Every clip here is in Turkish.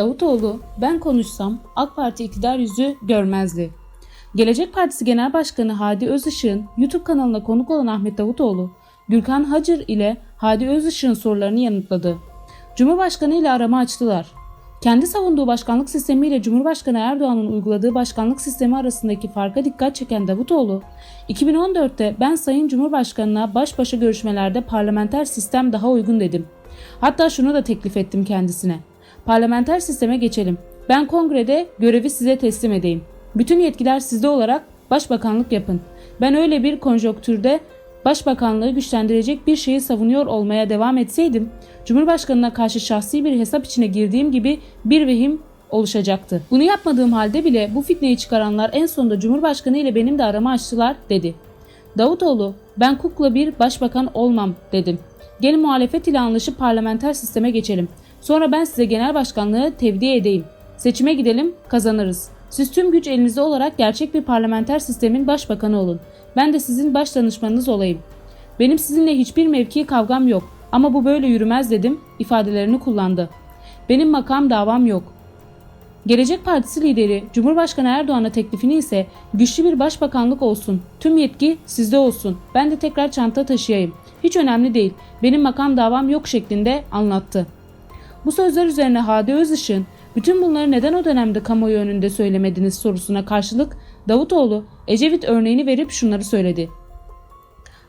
Davutoğlu ben konuşsam AK Parti iktidar yüzü görmezdi. Gelecek Partisi Genel Başkanı Hadi Özışık'ın YouTube kanalına konuk olan Ahmet Davutoğlu, Gürkan Hacır ile Hadi Özışık'ın sorularını yanıtladı. Cumhurbaşkanı ile arama açtılar. Kendi savunduğu başkanlık sistemiyle Cumhurbaşkanı Erdoğan'ın uyguladığı başkanlık sistemi arasındaki farka dikkat çeken Davutoğlu, 2014'te ben Sayın Cumhurbaşkanı'na baş başa görüşmelerde parlamenter sistem daha uygun dedim. Hatta şunu da teklif ettim kendisine. Parlamenter sisteme geçelim. Ben kongrede görevi size teslim edeyim. Bütün yetkiler sizde olarak başbakanlık yapın. Ben öyle bir konjonktürde başbakanlığı güçlendirecek bir şeyi savunuyor olmaya devam etseydim, Cumhurbaşkanına karşı şahsi bir hesap içine girdiğim gibi bir vehim oluşacaktı. Bunu yapmadığım halde bile bu fitneyi çıkaranlar en sonunda Cumhurbaşkanı ile benim de arama açtılar dedi. Davutoğlu ben kukla bir başbakan olmam dedim. Gelin muhalefet ile anlaşıp parlamenter sisteme geçelim. Sonra ben size genel başkanlığı tevdi edeyim. Seçime gidelim kazanırız. Siz tüm güç elinizde olarak gerçek bir parlamenter sistemin başbakanı olun. Ben de sizin baş danışmanınız olayım. Benim sizinle hiçbir mevki kavgam yok ama bu böyle yürümez dedim ifadelerini kullandı. Benim makam davam yok. Gelecek Partisi lideri Cumhurbaşkanı Erdoğan'a teklifini ise güçlü bir başbakanlık olsun. Tüm yetki sizde olsun. Ben de tekrar çanta taşıyayım. Hiç önemli değil. Benim makam davam yok şeklinde anlattı. Bu sözler üzerine Hadi Özışık'ın bütün bunları neden o dönemde kamuoyu önünde söylemediniz sorusuna karşılık Davutoğlu Ecevit örneğini verip şunları söyledi.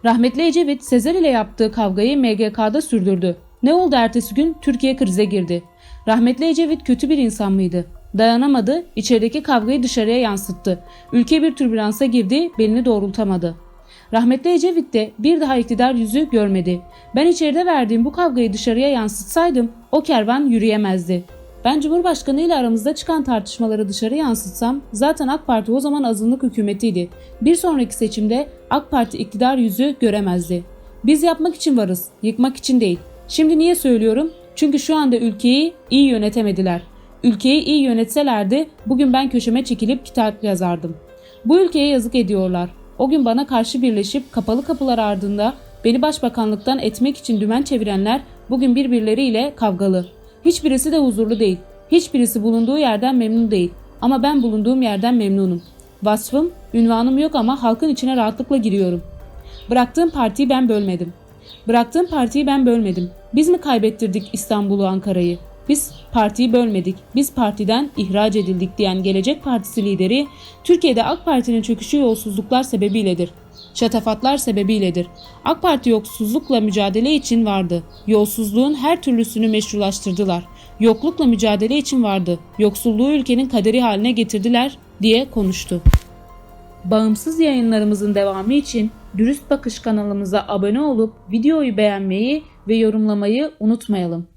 Rahmetli Ecevit Sezer ile yaptığı kavgayı MGK'da sürdürdü. Ne oldu ertesi gün? Türkiye krize girdi. Rahmetli Ecevit kötü bir insan mıydı? Dayanamadı, içerideki kavgayı dışarıya yansıttı. Ülke bir türbülansa girdi, belini doğrultamadı. Rahmetli Ecevit de bir daha iktidar yüzü görmedi. Ben içeride verdiğim bu kavgayı dışarıya yansıtsaydım o kervan yürüyemezdi. Ben Cumhurbaşkanı ile aramızda çıkan tartışmaları dışarı yansıtsam zaten AK Parti o zaman azınlık hükümetiydi. Bir sonraki seçimde AK Parti iktidar yüzü göremezdi. Biz yapmak için varız, yıkmak için değil. Şimdi niye söylüyorum? Çünkü şu anda ülkeyi iyi yönetemediler. Ülkeyi iyi yönetselerdi bugün ben köşeme çekilip kitap yazardım. Bu ülkeye yazık ediyorlar. O gün bana karşı birleşip kapalı kapılar ardında beni başbakanlıktan etmek için dümen çevirenler bugün birbirleriyle kavgalı. Hiçbirisi de huzurlu değil. Hiçbirisi bulunduğu yerden memnun değil. Ama ben bulunduğum yerden memnunum. Vasfım, ünvanım yok ama halkın içine rahatlıkla giriyorum. Bıraktığım partiyi ben bölmedim. Bıraktığım partiyi ben bölmedim. Biz mi kaybettirdik İstanbul'u, Ankara'yı? Biz partiyi bölmedik. Biz partiden ihraç edildik diyen Gelecek Partisi lideri, Türkiye'de AK Parti'nin çöküşü yolsuzluklar sebebiyledir. Şatafatlar sebebiyledir. AK Parti yolsuzlukla mücadele için vardı. Yolsuzluğun her türlüsünü meşrulaştırdılar. Yoklukla mücadele için vardı. Yoksulluğu ülkenin kaderi haline getirdiler diye konuştu. Bağımsız yayınlarımızın devamı için Dürüst Bakış kanalımıza abone olup videoyu beğenmeyi ve yorumlamayı unutmayalım.